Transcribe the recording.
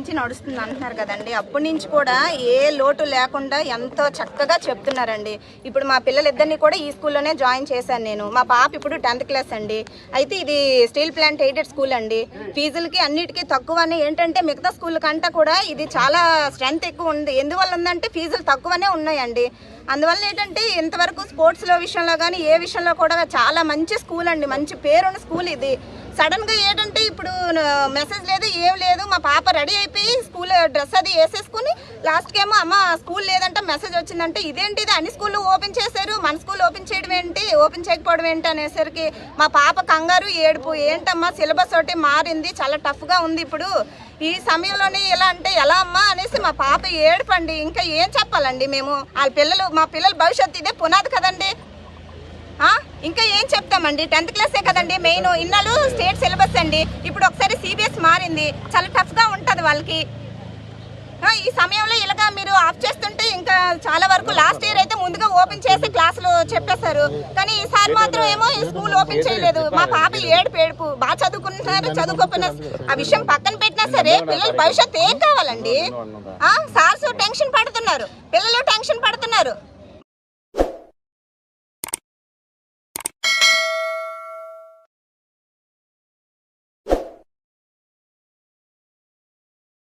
అవుతుంది అంటున్నారు కదండి. అప్పటి నుంచి కూడా ఏ లోటు లేకుండా ఎంతో చక్కగా చెప్తున్నారండి. ఇప్పుడు మా పిల్లలిద్దరిని కూడా ఈ స్కూల్లోనే జాయిన్ చేశాను నేను. మా పాప ఇప్పుడు టెన్త్ క్లాస్ అండి. అయితే ఇది స్టీల్ ప్లాంట్ ఎయిడెడ్ స్కూల్ అండి. ఫీజులకి అన్నిటికీ తక్కువనే. ఏంటంటే మిగతా స్కూల్ కంటే కూడా ఇది చాలా స్ట్రెంత్ ఎక్కువ ఉంది. ఎందువల్ల ఉందంటే ఫీజులు తక్కువనే ఉన్నాయండి. అందువల్ల ఏంటంటే ఇంతవరకు స్పోర్ట్స్లో విషయంలో కానీ ఏ విషయంలో కూడా చాలా మంచి స్కూల్ అండి. మంచి పేరున్న స్కూల్ ఇది. సడన్గా ఏంటంటే ఇప్పుడు మెసేజ్ లేదు ఏం లేదు. మా పాప రెడీ అయిపోయి స్కూల్ డ్రెస్ అది వేసేసుకుని లాస్ట్కి ఏమో అమ్మ స్కూల్ లేదంటే మెసేజ్ వచ్చిందంటే ఇదేంటి ఇది అన్ని స్కూల్లో ఓపెన్ చేశారు. మన స్కూల్ ఓపెన్ చేయడం ఏంటి? ఓపెన్ చేయకపోవడం ఏంటి? అనేసరికి మా పాప కంగారు ఏడుపు ఏంటమ్మా సిలబస్ ఒకటి మారింది. చాలా టఫ్గా ఉంది ఇప్పుడు. ఈ సమయంలోనే ఎలా అంటే ఎలా అమ్మా? అనేసి మా పాప ఏడుపండి. ఇంకా ఏం చెప్పాలండి మేము? వాళ్ళ పిల్లలు మా పిల్లల భవిష్యత్తు ఇదే పునాది కదండి. ఇంకా ఏం చెప్తామండి? టెన్త్ క్లాసే కదండి మెయిన్. ఇన్నాళ్ళు స్టేట్ సిలబస్ అండి. ఇప్పుడు ఒకసారి సిబిఎస్ మారింది. చాలా టఫ్గా ఉంటుంది వాళ్ళకి. ఈ సమయంలో ఇలాగా మీరు ఆఫ్ చేస్తుంటే ఇంకా చాలా వరకు లాస్ట్ ఇయర్ అయితే ముందుగా ఓపెన్ చేసి క్లాసులు చెప్పేశారు. కానీ ఈసారి మాత్రం ఏమో ఈ స్కూల్ ఓపెన్ చేయలేదు. మా పాప ఏడుపు ఏడుపు. బాగా చదువుకుంటున్నారు చదువుకోకపోయినా ఆ విషయం పక్కన పెట్టినా సరే పిల్లల భవిష్యత్తు ఏం కావాలండి? సార్స్ టెన్షన్ పడుతున్నారు. పిల్లలు టెన్షన్ పడుతున్నారు.